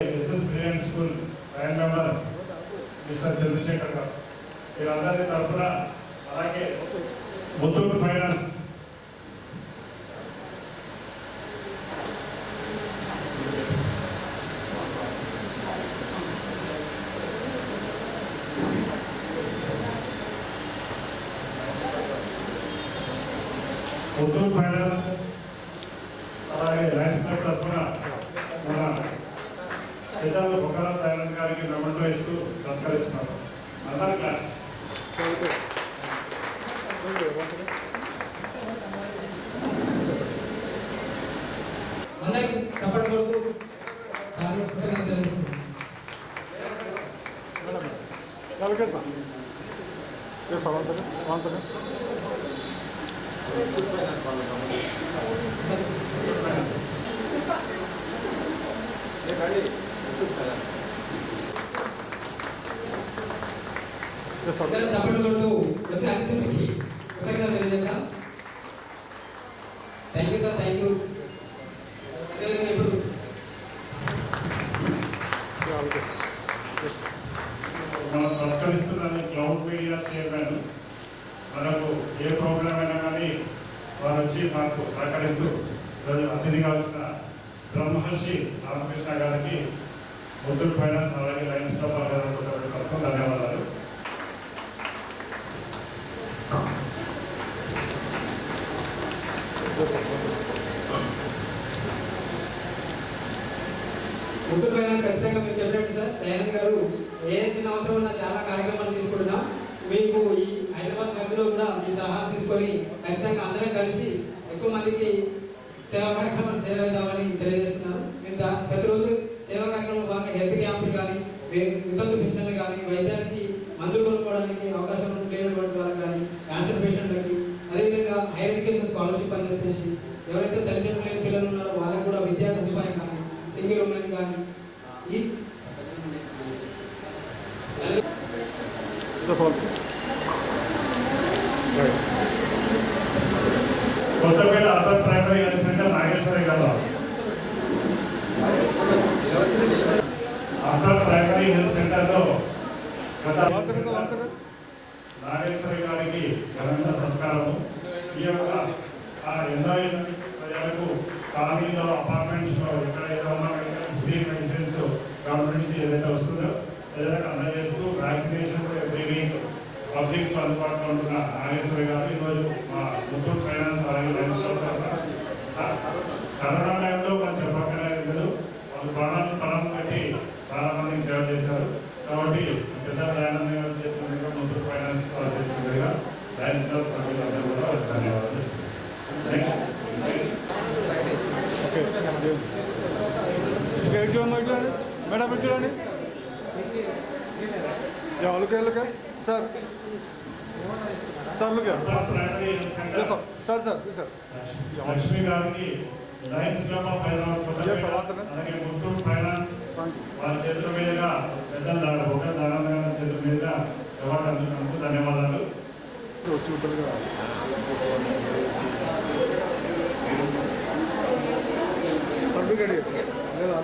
SS brilliant school line member mister Chandrasekhar గారు వీరందరి తరఫున అలాగే ముత్తూట్ ఫైనాన్స్. ముత్తూట్ ఫైనాన్స్ అలాగే లయన్స్ క్లబ్ తరఫున మన పెద్దలు ఒకళ్ళ దయానంద్ గారికి నమ్మకం ఇస్తూ సత్కరిస్తున్నారు అందరి క్లాస్ అందరికి చప్పటి కొడుతూ సార్ కృతజ్ఞతలు చప్పటి కొడుతూ ప్రతి అతిథికి కృతజ్ఞతలు తెలియజేద్దాం thank you sir thank you సేవా కార్యక్రమాలు చేరవేద్దామని తెలియజేస్తున్నాను. ఇంత ప్రతిరోజు సేవా కార్యక్రమం భాగంగా హెల్త్ క్యాంపులు కానీ వితంతు పెన్షన్లు కానీ వైద్యానికి మందులు కొనుక్కోవడానికి అవకాశం లేనటువంటి వాళ్ళకి కానీ క్యాన్సర్ పేషెంట్లకి అదేవిధంగా హైయర్ ఎడ్యుకేషన్ స్కాలర్షిప్ అని చెప్పేసి ఎవరైతే తల్లిదండ్రులు పిల్లలు ఉన్నారో వాళ్ళకి కూడా విద్యా సదుపాయం కానీ సింగిల్ ఉమెన్ కానీ ఈ Just one Kothapeta urban primary health centre Nageswari గారు అర్బన్ ప్రైమరీ హెల్త్ సెంటర్లో గత నాగేశ్వరి గారికి ఘనంగా సత్కారము. ఈ యొక్క ఆ ఎన్నో ఏళ్ళ ప్రజలకు కాలనీలో అపార్ట్మెంట్స్లో ఎక్కడైతే ఉన్నా ఫ్రీ మెడిసిన్స్ గవర్నమెంట్ నుంచి ఏదైతే వస్తుందో ప్రజలకు అందజేస్తూ వ్యాక్సినేషన్ కూడా ఎవ్రీ వీక్ పబ్లిక్ అందుబాటులో ఉంటున్న నాగేశ్వరి గారు ఈరోజు మా ముత్తూట్ ఫైనాన్స్ అలాగే లైన్స్ క్లబ్ తరఫున సార్, కరోనా టైంలో మనం చెప్పక్కనే లేదు వాళ్ళు ప్రాణాలు పణం పెట్టి చాలా మందికి సేవ చేశారు కాబట్టి పెద్ద దయానంద గారు చెప్పినట్టుగా ముత్తూట్ ఫైనాన్స్ వారు చెప్పినట్టుగా లైన్స్ క్లబ్ సభ్యులందరూ కూడా వారికి ధన్యవాదాలు Next. Okay. ఇంకా ఎటు చూడండి ఇటు చూడండి మేడం ఇటు చూడండి యా లుకే లుకే sir sir లుకే urban primary health centre sir sir sir sir Lakshmi గారికి lions club of Hyderabad Yes, sir. Kothapeta, అలాగే వచ్చి సర్టిఫికేట్ లేదా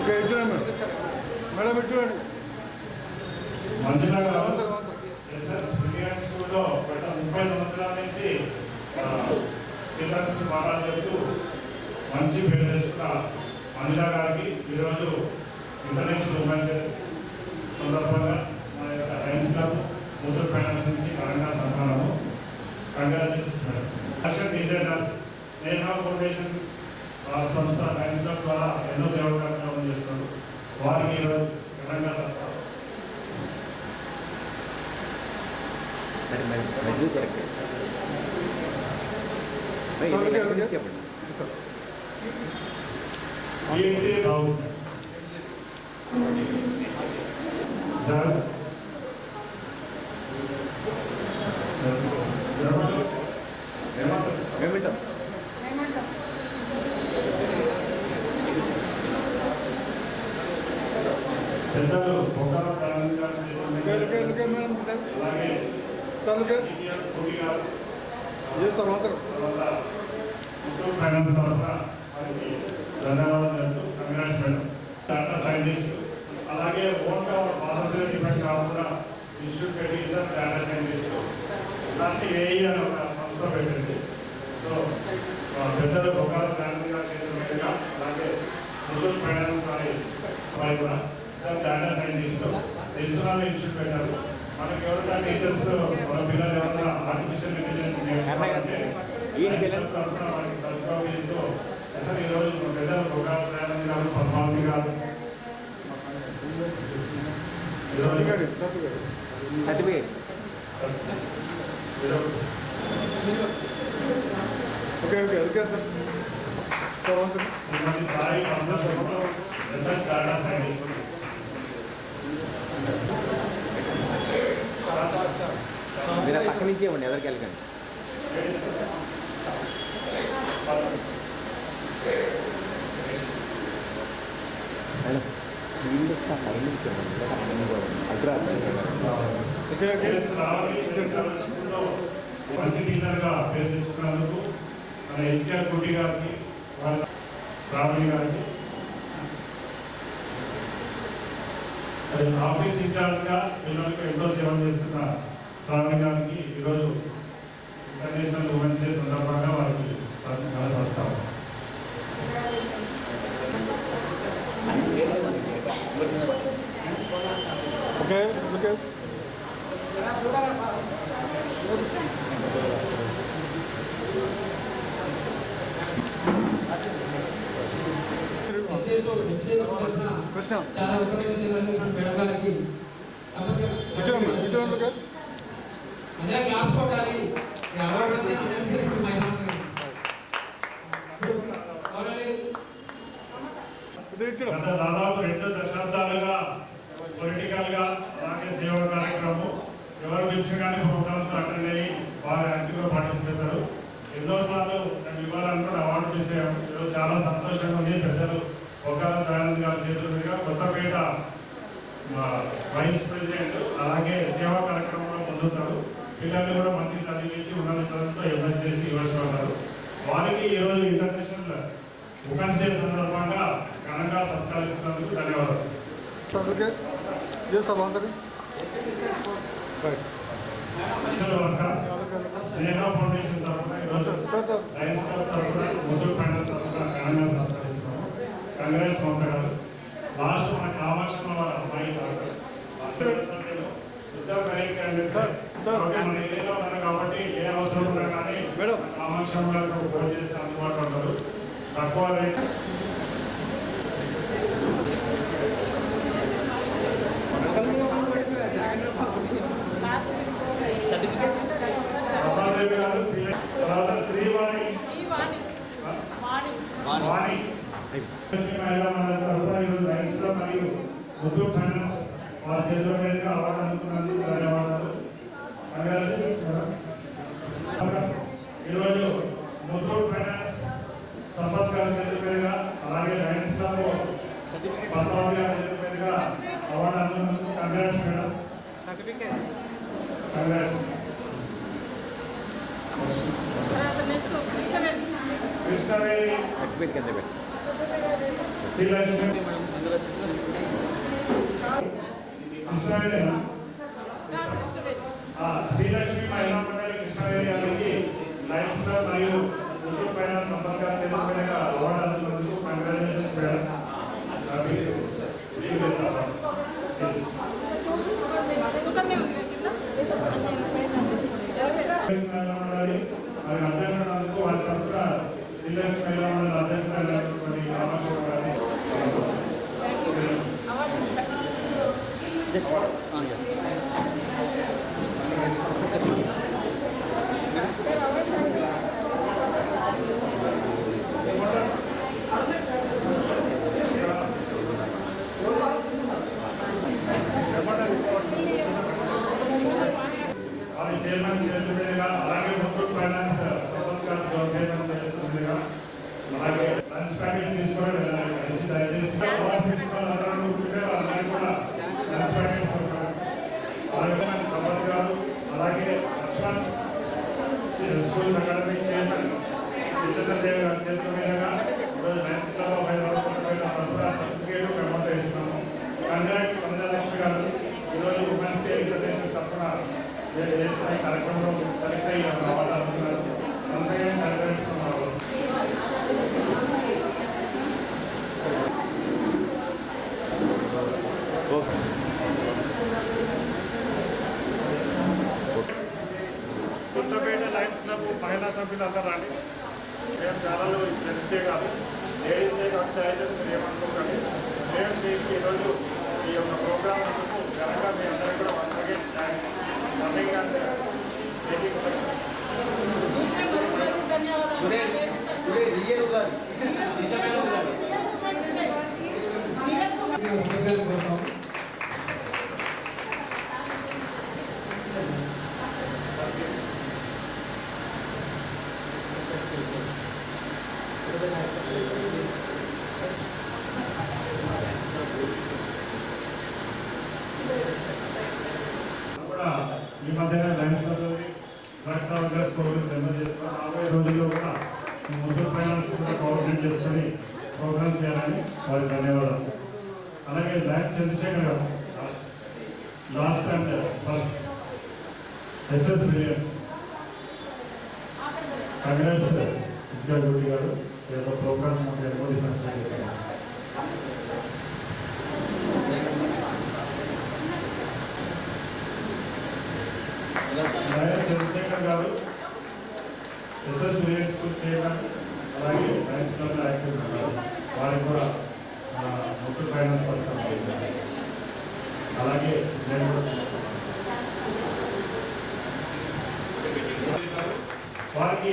ఓకే మేడం మేడం ఇటు ఎస్ఎస్ స్కూల్లో గత ముప్పై సంవత్సరాల నుంచి చిల్డ్రన్స్ పాఠాలు చెప్తూ మంచి పేరు తెచ్చుకున్న మంజుల గారికి ఈరోజు ఇంటర్నేషనల్ ఉమెన్ డే సందర్భంగా మా యొక్క లయన్స్ క్లబ్ ముత్తూట్ ఫైనాన్స్ నుంచి ఘనంగా సన్మానము congratulations madam fashion designer Sneha foundation సంస్థ లయన్స్ క్లబ్ ద్వారా ఎన్నో సేవా కార్యక్రమం చేస్తున్నారు వారికి ఈరోజు ఘనంగా సన్మానం చెప్పండి ఏంటి రావు సార్ ఏమంటారు మేము వింటాం పెద్దలు బొక్కల ప్రాణం గారు అలాగే సార్ లుకే అసలు ఈరోజు ఒకరు దయానంద్ గారు పద్మావతి గారు సర్టిఫికేట్ ఓకే. సార్ సాయి మీరు పక్క నుంచి ఎవరికి వెళ్ళకండి మేడం ఫీల్డ్ ఇస్తా పై నుంచి ఇవ్వండి లేదా పై నుంచి ఇవ్వండి. అగ్ర ఓకే ఓకే ఎస్ రావణి స్కూల్లో మంచి టీచర్గా పేరు తెచ్చుకున్నందుకు మన ఎన్టీఆర్ కుటి గారికి వాళ్ళ శ్రావణి గారికి అది ఆఫీస్ ఇన్ఛార్జ్గా పిల్లలకు ఎంతో సేవ చేస్తున్న శ్రావణి గారికి ఈరోజు ఇంటర్నేషనల్ ఉమెన్స్ డే సందర్భంగా వారికి సత్- సత్కారం ఓకే ఓకే ఎస్టీఎస్ ఎస్టీఎస్ తరఫున కృష్ణ చాలా ఉపయోగ సేవలు అందిస్తున్న మేడం గారికి ఇటు ఇటు ఓకే అందరూ క్లాప్స్ కొట్టాలి ఈ అవార్డు వచ్చి అందరికీ తీసుకుని మహిళ ఇటు ఇటు గత దాదాపు రెండు దశాబ్దాలుగా పొలిటికల్గా అలాగే సేవ కార్యక్రమం ఎవరు పిలిచిన కానీ ప్రోగ్రామ్స్ అటెండ్ అయ్యి బాగా యాక్టివ్గా పార్టిసిపేట్ ఎన్నోసార్లు నేను ఇవ్వాలని కూడా అవార్డు చేసాం ఈరోజు చాలా సంతోషంగా ఉంది. పెద్దలు ఒక దయానంద్ గారి చేతుల కొత్తపేట మా వైస్ ప్రెసిడెంట్ అలాగే సేవా కార్యక్రమంలో పొందుతారు పిల్లల్ని కూడా మంచి చదివించి ఉన్నత చదువుతో ఇబ్బంది చేసి ఇవ్వాల్సి వారికి ఈరోజు ఇంటర్నేషనల్ ఉమెన్స్ డే సందర్భంగా ఘనంగా సత్కరిస్తున్నందుకు ధన్యవాదాలు. స్నేహ ఫౌండేషన్ తరఫున ఈరోజు సార్ సార్ లయన్స్ క్లబ్ తరఫున ముద్దుల ఫైనాన్స్ తరఫున ఘనంగా సత్కరిస్తున్నాము కంగ్రెస్ పంపారు లాస్ట్ మన కామాక్షమ వాళ్ళ అమ్మాయి డాక్టర్ ఉద్యోగ క్యాండిడేట్ సార్, సార్. ఓకే, మన ఏరియాలో ఉన్నారు కాబట్టి ఏ అవసరం ఉన్నా కానీ మేడం. కామాక్షమ గారికి ఫోన్ చేసి అందుబాటులో ఉంటారు తక్కువ రేట్ ప్రతాపదేవి గారు శ్రీ తర్వాత శ్రీవాణి వాణి మహిళా మండలి తరఫున ఈరోజు లయన్స్ క్లబ్ మరియు ముత్తూట్ ఫైనాన్స్ వారి చేతుల మీదుగా అవార్డు అందుకున్నందుకు ధన్యవాదాలు అలాగే ఈరోజు ముత్తూట్ ఫైనాన్స్ సంపత్ గారి చేతుల మీదుగా అలాగే లయన్స్ క్లబ్ పద్మావతి గారి చేతుల మీదుగా award అందుకున్నందుకు congrats madam congrats Krishnaveni certificate కింద పెట్టి శ్రీలక్ష్మి కృష్ణవేణి ఆ, శ్రీలక్ష్మి మహిళా మండలి కృష్ణవేణి గారికి లయన్స్ క్లబ్ మరియు ముత్తూట్ ఫైనాన్స్ సంపర్కాలు చేతుల అవార్డు అందుకున్నందుకు కంగ్రాచులేషన్స్ మేడం హ్యాపీ మహిళా మండలి మరి అధ్యక్షుడు వారి తరఫున శ్రీలక్ష్మి మహిళా మండలి అధ్యక్షుడు కామాక్షి గారిని వారి చైర్మన్ చేతుల మీదుగా అలాగే ముత్తూట్ ఫైనాన్స్ సంపత్ గారి చైర్మన్ చేతుల మీదుగా అలాగే లంచ్ ప్యాకెట్ తీసుకొని వెళ్ళాలి దయచేసి వాళ్ళందరూ కూడా లంచ్ ప్యాకెట్స్ చేతుల మీదుగా ఈరోజు లయన్స్ క్లబ్ ఆఫ్ హైదరాబాద్ తరఫున సర్టిఫికేట్ ప్రమోట్ చేస్తున్నాము కంగ్రాట్స్ వందలక్ష్మి గారు ఈరోజు ఉమెన్స్ డే ఇంటర్నేషనల్ తరఫున ఏ- కార్యక్రమంలో అయ్యి కొత్తపేట లయన్స్ క్లబ్ మహిళా సభ్యులు అందరూ రండి. మేము చాలా ఫ్రెండ్స్ డే కాదు. లేడీస్ డే కాదు దయచేసి మీరు ఏమనుకోకండి మేము దీనికి ఈరోజు ఈ యొక్క ప్రోగ్రామ్ ఘనంగా మీ అందరికీ కూడా once again thanks coming and real Ugadi నిజమైన ఉగాది ఉపయోగాల కోసం కూడా ఈ మధ్యన lions club drugs awareness programmes ఎన్నో చేస్తున్నాం రాబోయే రోజుల్లో కూడా ఈ ముద్దు ఫైనాన్స్ కూడా కోఆర్డినేట్ చేసుకొని ప్రోగ్రామ్ చేయాలని వారికి ధన్యవాదాలు. అలాగే బ్యాంక్ చంద్రశేఖర్ గారు last and first S S Williams congress executive గారు ఏదో ప్రోగ్రామ్ మాకు ఎన్నుకోటి చంద్రశేఖర్ గారు ఎస్ఎస్ విలియన్ స్కూల్ అలాగే లయన్స్ క్లబ్ యాక్టివ్ ఉన్నారు వారికి కూడా ముఖ్య ఫైనాన్స్ పర్సన్ అలాగే నేను వారికి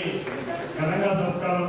ఘనంగా సత్కారము